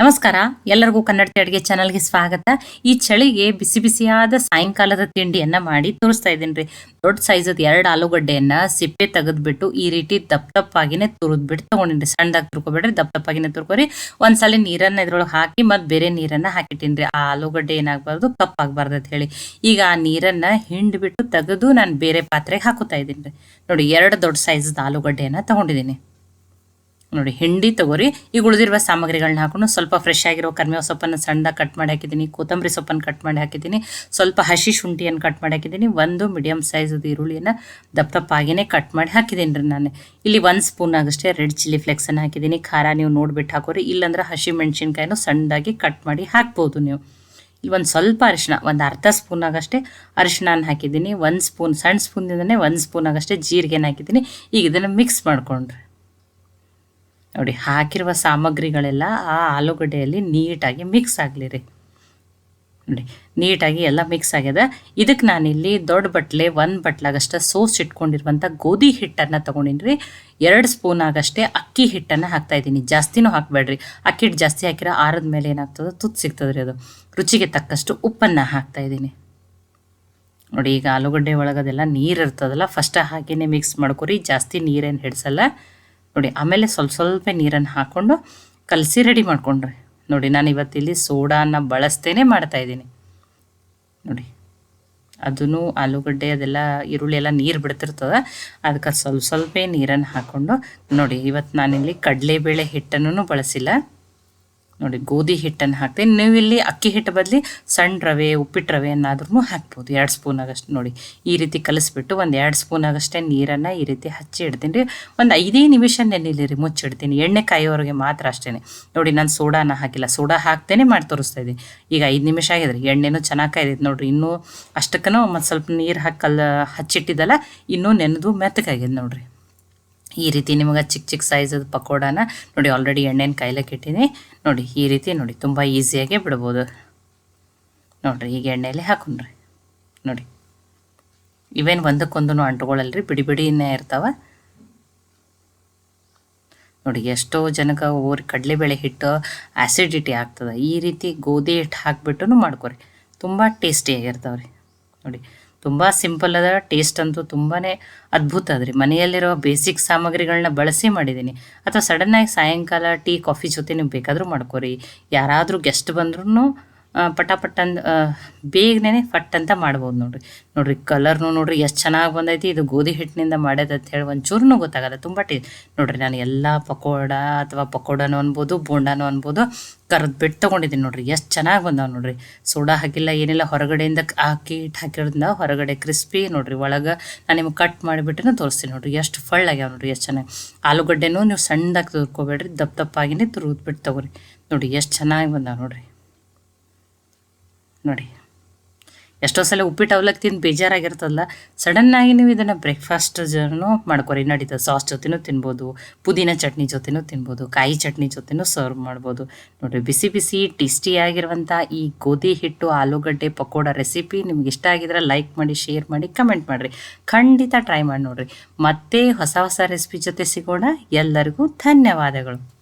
ನಮಸ್ಕಾರ. ಎಲ್ಲರಿಗೂ ಕನ್ನಡತಿ ಅಡುಗೆ ಚಾನಲ್ಗೆ ಸ್ವಾಗತ. ಈ ಚಳಿಗೆ ಬಿಸಿ ಬಿಸಿಯಾದ ಸಾಯಂಕಾಲದ ತಿಂಡಿಯನ್ನ ಮಾಡಿ ತೋರಿಸ್ತಾ ಇದ್ದೀನಿ ರೀ. ದೊಡ್ಡ ಸೈಜದ ಎರಡು ಆಲೂಗಡ್ಡೆಯನ್ನ ಸಿಪ್ಪೆ ತೆಗೆದ್ಬಿಟ್ಟು ಈ ರೀತಿ ದಪ್ಪ ದಪ್ಪಾಗಿನೇ ತುರಿದ್ಬಿಟ್ಟು ತಗೊಂಡಿನಿ ಸಣ್ಣದಾಗಿ ತುರ್ಕೊಬೇಡ್ರಿ, ದಪ್ಪ ದಪ್ಪಾಗಿನೇ ತುರ್ಕೊರಿ. ಒಂದ್ಸಲ ನೀರನ್ನ ಇದ್ರೊಳಗೆ ಹಾಕಿ ಮತ್ತೆ ಬೇರೆ ನೀರನ್ನ ಹಾಕಿಟ್ಟಿನಿ ರೀ. ಆ ಆಲೂಗಡ್ಡೆ ಏನಾಗಬಾರ್ದು, ಕಪ್ಪಾಗಬಾರ್ದು ಅಂತ ಹೇಳಿ. ಈಗ ಆ ನೀರನ್ನ ಹಿಂಡ್ಬಿಟ್ಟು ತೆಗೆದು ನಾನು ಬೇರೆ ಪಾತ್ರೆಗೆ ಹಾಕುತ್ತಾ ಇದ್ದೀನಿ ರೀ. ನೋಡಿ, ಎರಡು ದೊಡ್ಡ ಸೈಜದ ಆಲೂಗಡ್ಡೆಯನ್ನ ತಗೊಂಡಿದ್ದೀನಿ. ನೋಡಿ, ಹಿಂಡಿ ತಗೋರಿ. ಈಗ ಉಳಿದಿರುವ ಸಾಮಗ್ರಿಗಳನ್ನ ಹಾಕೊಂಡು ಸ್ವಲ್ಪ ಫ್ರೆಶ್ ಆಗಿರೋ ಕರ್ಮೇವ ಸೊಪ್ಪನ್ನು ಸಣ್ಣದಾಗಿ ಕಟ್ ಮಾಡಿ ಹಾಕಿದ್ದೀನಿ, ಕೊತ್ತಂಬರಿ ಸೊಪ್ಪನ್ನು ಕಟ್ ಮಾಡಿ ಹಾಕಿದ್ದೀನಿ, ಸ್ವಲ್ಪ ಹಸಿ ಶುಂಠಿಯನ್ನು ಕಟ್ ಮಾಡಿ ಹಾಕಿದ್ದೀನಿ, ಒಂದು ಮೀಡಿಯಮ್ ಸೈಜದ ಈರುಳ್ಳಿಯನ್ನು ದಪ್ಪ ಆಗಿಯೇ ಕಟ್ ಮಾಡಿ ಹಾಕಿದ್ದೀನಿ ರೀ ನಾನು. ಇಲ್ಲಿ ಒಂದು ಸ್ಪೂನ್ ಆಗಷ್ಟೇ ರೆಡ್ ಚಿಲ್ಲಿ ಫ್ಲೆಕ್ಸನ್ನು ಹಾಕಿದ್ದೀನಿ. ಖಾರ ನೀವು ನೋಡ್ಬಿಟ್ಟು ಹಾಕೋರಿ. ಇಲ್ಲಾಂದ್ರೆ ಹಸಿ ಮೆಣಸಿನ್ಕಾಯಿನೂ ಸಣ್ಣದಾಗಿ ಕಟ್ ಮಾಡಿ ಹಾಕ್ಬೋದು ನೀವು. ಇಲ್ಲಿ ಒಂದು ಸ್ವಲ್ಪ ಅರಿಶಿನ ಒಂದು ಅರ್ಧ ಸ್ಪೂನ್ ಆಗಷ್ಟೇ ಅರಿಶಿನ ಹಾಕಿದ್ದೀನಿ. ಒಂದು ಸ್ಪೂನ್ ಸಣ್ಣ ಸ್ಪೂನಿಂದನೇ ಒಂದು ಸ್ಪೂನ್ ಆಗಷ್ಟೇ ಜೀರಿಗೆನ ಹಾಕಿದ್ದೀನಿ. ಈಗ ಇದನ್ನು ಮಿಕ್ಸ್ ಮಾಡ್ಕೊಂಡ್ರಿ. ನೋಡಿ, ಹಾಕಿರುವ ಸಾಮಗ್ರಿಗಳೆಲ್ಲ ಆ ಆಲೂಗಡ್ಡೆಯಲ್ಲಿ ನೀಟಾಗಿ ಮಿಕ್ಸ್ ಆಗಲಿ ರೀ. ನೋಡಿ, ನೀಟಾಗಿ ಎಲ್ಲ ಮಿಕ್ಸ್ ಆಗ್ಯದ. ಇದಕ್ಕೆ ನಾನಿಲ್ಲಿ ದೊಡ್ಡ ಬಟ್ಲೆ, ಒಂದು ಬಟ್ಲಾಗಷ್ಟೇ ಸೋಸ್ ಇಟ್ಕೊಂಡಿರುವಂಥ ಗೋಧಿ ಹಿಟ್ಟನ್ನು ತೊಗೊಂಡಿನಿ ರೀ. ಎರಡು ಸ್ಪೂನ್ ಆಗಷ್ಟೇ ಅಕ್ಕಿ ಹಿಟ್ಟನ್ನು ಹಾಕ್ತಾಯಿದ್ದೀನಿ ಜಾಸ್ತಿನೂ ಹಾಕಬೇಡ್ರಿ. ಅಕ್ಕಿ ಹಿಟ್ಟು ಜಾಸ್ತಿ ಹಾಕಿರೋ ಆರದ ಮೇಲೆ ಏನಾಗ್ತದೆ? ತುತ್ತು ಸಿಗ್ತದೆ ರೀ ಅದು. ರುಚಿಗೆ ತಕ್ಕಷ್ಟು ಉಪ್ಪನ್ನು ಹಾಕ್ತಾಯಿದ್ದೀನಿ ನೋಡಿ, ಈಗ ಆಲೂಗಡ್ಡೆ ಒಳಗದೆಲ್ಲ ನೀರು ಇರ್ತದಲ್ಲ ಫಸ್ಟ್ ಹಾಕಿನೇ ಮಿಕ್ಸ್ ಮಾಡ್ಕೊರಿ. ಜಾಸ್ತಿ ನೀರೇನು ಹಿಡ್ಸಲ್ಲ. ನೋಡಿ, ಆಮೇಲೆ ಸ್ವಲ್ಪ ಸ್ವಲ್ಪ ನೀರನ್ನು ಹಾಕ್ಕೊಂಡು ಕಲಸಿ ರೆಡಿ ಮಾಡ್ಕೊಂಡ್ರಿ. ನೋಡಿ ನಾನು ಇವತ್ತಿಲ್ಲಿ ಸೋಡಾನ ಬಳಸ್ತೇನೆ ಮಾಡ್ತಾಯಿದ್ದೀನಿ ನೋಡಿ ಅದೂ ಆಲೂಗಡ್ಡೆ, ಅದೆಲ್ಲ ಈರುಳ್ಳಿ ಎಲ್ಲ ನೀರು ಬಿಡ್ತಿರ್ತದೆ, ಅದಕ್ಕೆ ಸ್ವಲ್ಪ ಸ್ವಲ್ಪ ನೀರನ್ನು ಹಾಕ್ಕೊಂಡು ನೋಡಿ, ಇವತ್ತು ನಾನಿಲ್ಲಿ ಕಡಲೆಬೇಳೆ ಹಿಟ್ಟನ್ನು ಬಳಸಿಲ್ಲ. ನೋಡಿ, ಗೋಧಿ ಹಿಟ್ಟನ್ನು ಹಾಕ್ತೀನಿ. ನೀವು ಇಲ್ಲಿ ಅಕ್ಕಿ ಹಿಟ್ಟು ಬದಲಿ ಸಣ್ಣ ರವೆ, ಉಪ್ಪಿಟ್ಟು ರವೆ ಅನ್ನಾದ್ರೂ ಹಾಕ್ಬೋದು. ಎರಡು ಸ್ಪೂನ್ ಆಗಷ್ಟು ನೋಡಿ, ಈ ರೀತಿ ಕಲಿಸ್ಬಿಟ್ಟು ಒಂದು ಎರಡು ಸ್ಪೂನ್ ಆಗಷ್ಟೇ ನೀರನ್ನು ಈ ರೀತಿ ಹಚ್ಚಿ ಇಡ್ತೀನಿ ರೀ. ಒಂದು ಐದೇ ನಿಮಿಷ ನೆನೆಲಿ ರೀ, ಮುಚ್ಚಿಡ್ತೀನಿ. ಎಣ್ಣೆ ಕಾಯೋರಿಗೆ ಮಾತ್ರ ಅಷ್ಟೇ ನೋಡಿ, ನಾನು ಸೋಡಾನ ಹಾಕಿಲ್ಲ. ಸೋಡಾ ಹಾಕ್ತೇನೆ ಮಾಡಿ ತೋರಿಸ್ತಾ ಇದ್ದೀನಿ. ಈಗ ಐದು ನಿಮಿಷ ಆಗಿದ್ರಿ ಎಣ್ಣೆನೂ ಚೆನ್ನಾಗಿ ಕಾಯ್ದೈತೆ ನೋಡಿರಿ. ಇನ್ನೂ ಅಷ್ಟಕ್ಕೂ ಮತ್ತು ಸ್ವಲ್ಪ ನೀರು ಹಾಕಿ ಕಲ್ ಹಚ್ಚಿಟ್ಟಿದ್ದಲ್ಲ, ಇನ್ನೂ ನೆನೆದು ಮೆತ್ತಗಾಗಿದೆ ನೋಡಿರಿ. ಈ ರೀತಿ ನಿಮಗೆ ಚಿಕ್ಕ ಚಿಕ್ಕ ಸೈಜದ ಪಕೋಡಾನ ನೋಡಿ ಆಲ್ರೆಡಿ ಎಣ್ಣೆನ ಕೈಲಕ್ಕೆ ಇಟ್ಟಿನಿ ನೋಡಿ ಈ ರೀತಿ ನೋಡಿ ತುಂಬ ಈಸಿಯಾಗೆ ಬಿಡ್ಬೋದು. ನೋಡಿರಿ ಈಗ ಎಣ್ಣೆಯಲ್ಲಿ ಹಾಕೊಂಡ್ರಿ. ನೋಡಿ. ಇವೇನು ಒಂದಕ್ಕೊಂದು ಅಂಟ್ಕೊಳ್ಳಲ್ರಿ ಬಿಡಿ ಬಿಡಿನೇ ಇರ್ತಾವೆ. ನೋಡಿ ಎಷ್ಟೋ ಜನಕ್ಕೆ ಓರಿ ಕಡಲೆಬೇಳೆ ಹಿಟ್ಟು ಆ್ಯಸಿಡಿಟಿ ಆಗ್ತದೆ. ಈ ರೀತಿ ಗೋಧಿ ಹಿಟ್ಟು ಹಾಕಿಬಿಟ್ಟು ಮಾಡ್ಕೊರಿ. ತುಂಬ ಟೇಸ್ಟಿಯಾಗಿರ್ತಾವೆ ರೀ ನೋಡಿ ತುಂಬ ಸಿಂಪಲ್ ಅದ ಟೇಸ್ಟ್ ಅಂತೂ ತುಂಬಾ ಅದ್ಭುತ ಅದ್ರಿ. ಮನೆಯಲ್ಲಿರೋ ಬೇಸಿಕ್ ಸಾಮಗ್ರಿಗಳನ್ನ ಬಳಸಿ ಮಾಡಿದ್ದೀನಿ ಅಥವಾ ಸಡನ್ನಾಗಿ ಸಾಯಂಕಾಲ ಟೀ, ಕಾಫಿ ಜೊತೆ ನೀವು ಬೇಕಾದರೂ ಮಾಡ್ಕೊರಿ. ಯಾರಾದರೂ ಗೆಸ್ಟ್ ಬಂದ್ರೂ ಪಟ ಪಟ್ ಅಂದ್ ಬೇಗನೆ ಫಟ್ ಅಂತ ಮಾಡ್ಬೋದು ನೋಡ್ರಿ. ನೋಡ್ರಿ ಕಲರ್ನು ನೋಡ್ರಿ ಎಷ್ಟು ಚೆನ್ನಾಗಿ ಬಂದೈತಿ. ಇದು ಗೋಧಿ ಹಿಟ್ಟಿನಿಂದ ಮಾಡ್ಯದ ಅಂತ ಹೇಳಿ ಒಂಚೂರು ಗೊತ್ತಾಗಲ್ಲ. ತುಂಬ ಟೇ ನೋಡ್ರಿ, ನಾನು ಎಲ್ಲ ಪಕೋಡ ಅಥವಾ ಪಕೋಡನೂ ಅನ್ಬೋದು, ಬೋಂಡಾನು ಅನ್ಬೋದು ಕರೆದು ಬಿಟ್ಟು ತೊಗೊಂಡಿದ್ದೀನಿ ನೋಡ್ರಿ. ಎಷ್ಟು ಚೆನ್ನಾಗಿ ಬಂದಾವ ನೋಡ್ರಿ. ಸೋಡಾ ಹಾಕಿಲ್ಲ, ಏನಿಲ್ಲ, ಹೊರಗಡೆಯಿಂದ ಹಾಕಿ ಇಟ್ಟು ಹಾಕಿರೋದ್ರಿಂದ ಹೊರಗಡೆ ಕ್ರಿಸ್ಪಿ ನೋಡ್ರಿ. ಒಳಗೆ ನಾನು ನಿಮ್ಗೆ ಕಟ್ ಮಾಡಿಬಿಟ್ಟು ತೋರಿಸ್ತೀನಿ ನೋಡ್ರಿ. ಎಷ್ಟು ಫಳ್ಳಾಗ್ಯಾವ ನೋಡ್ರಿ, ಎಷ್ಟು ಚೆನ್ನಾಗಿ. ಆಲೂಗಡ್ಡೆನೂ ನೀವು ಸಣ್ಣದಾಗಿ ತುರ್ಕೋಬೇಡ್ರಿ, ದಪ್ಪ ದಪ್ಪಾಗಿನೇ ತುರಿದ್ಬಿಟ್ಟು ತೊಗೊರಿ. ನೋಡಿ ಎಷ್ಟು ಚೆನ್ನಾಗಿ ಬಂದಾವ ನೋಡ್ರಿ. ನೋಡಿ. ಎಷ್ಟೋ ಸಲ ಉಪ್ಪಿಟ್ಟು ಅವಲಕ್ಕಿ ತಿಂದು ಬೇಜಾರಾಗಿರ್ತದಲ್ಲ ಸಡನ್ನಾಗಿ ನೀವು ಇದನ್ನು ಬ್ರೇಕ್ಫಾಸ್ಟ್ ಜನು ಮಾಡ್ಕೊರಿ. ನಡೀತದೆ ಸಾಸ್ ಜೊತೆನೂ ತಿನ್ಬೋದು, ಪುದೀನ ಚಟ್ನಿ ಜೊತೆನೂ ತಿನ್ಬೋದು, ಕಾಯಿ ಚಟ್ನಿ ಜೊತೆನೂ ಸರ್ವ್ ಮಾಡ್ಬೋದು. ನೋಡಿರಿ ಬಿಸಿ ಬಿಸಿ ಟೇಸ್ಟಿಯಾಗಿರುವಂಥ ಈ ಗೋಧಿ ಹಿಟ್ಟು, ಆಲೂಗಡ್ಡೆ ಪಕೋಡ ರೆಸಿಪಿ ನಿಮ್ಗೆ ಇಷ್ಟ ಆಗಿದ್ರೆ ಲೈಕ್ ಮಾಡಿ ಶೇರ್ ಮಾಡಿ ಕಮೆಂಟ್ ಮಾಡಿರಿ. ಖಂಡಿತ ಟ್ರೈ ಮಾಡಿ ನೋಡಿರಿ. ಮತ್ತೆ ಹೊಸ ಹೊಸ ರೆಸಿಪಿ ಜೊತೆ ಸಿಗೋಣ. ಎಲ್ಲರಿಗೂ ಧನ್ಯವಾದಗಳು.